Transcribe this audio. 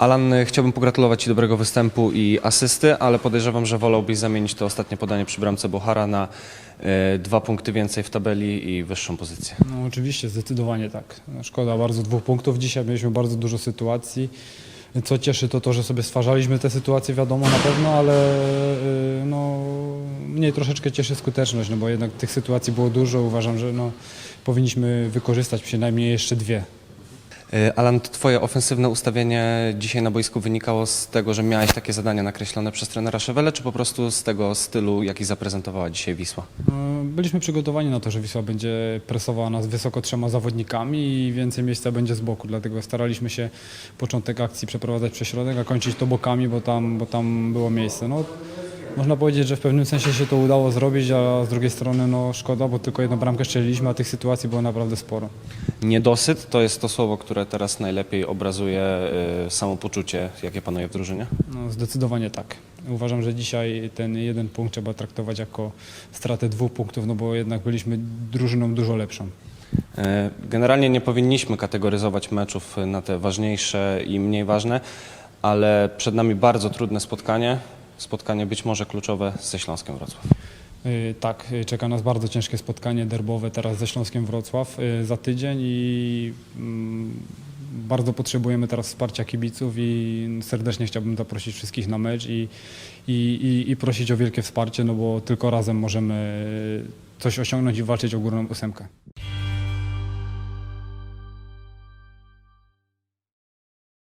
Alan, y, chciałbym pogratulować Ci dobrego występu i asysty, ale podejrzewam, że wolałbyś zamienić to ostatnie podanie przy bramce Bohara na y, dwa punkty więcej w tabeli i wyższą pozycję. No oczywiście, zdecydowanie tak. No, szkoda bardzo dwóch punktów. Dzisiaj mieliśmy bardzo dużo sytuacji. Co cieszy to to, że sobie stwarzaliśmy te sytuacje, wiadomo na pewno, ale y, no, mnie troszeczkę cieszy skuteczność, no bo jednak tych sytuacji było dużo. Uważam, że no, powinniśmy wykorzystać przynajmniej jeszcze dwie. Y, Alan, Twoje ofensywne ustawienie dzisiaj na boisku wynikało z tego, że miałeś takie zadania nakreślone przez trenera Szewele, czy po prostu z tego stylu, jaki zaprezentowała dzisiaj Wisła? No, Byliśmy przygotowani na to, że Wisła będzie presowała nas wysoko trzema zawodnikami i więcej miejsca będzie z boku, dlatego staraliśmy się początek akcji przeprowadzać przez środek, a kończyć to bokami, bo tam, bo tam było miejsce. No, można powiedzieć, że w pewnym sensie się to udało zrobić, a z drugiej strony no, szkoda, bo tylko jedną bramkę strzeliliśmy, a tych sytuacji było naprawdę sporo. Niedosyt to jest to słowo, które teraz najlepiej obrazuje y, samopoczucie, jakie panuje w drużynie? No, zdecydowanie tak. Uważam, że dzisiaj ten jeden punkt trzeba traktować jako stratę dwóch punktów, no bo jednak byliśmy drużyną dużo lepszą. E, Generalnie nie powinniśmy kategoryzować meczów na te ważniejsze i mniej ważne, ale przed nami bardzo trudne spotkanie. Spotkanie być może kluczowe ze Śląskiem Wrocław. Y, Tak, y, czeka nas bardzo ciężkie spotkanie derbowe teraz ze Śląskiem Wrocław y, za tydzień i mm, bardzo potrzebujemy teraz wsparcia kibiców i serdecznie chciałbym zaprosić wszystkich na mecz i, i, i, i prosić o wielkie wsparcie, no bo tylko razem możemy coś osiągnąć i walczyć o górną ósemkę.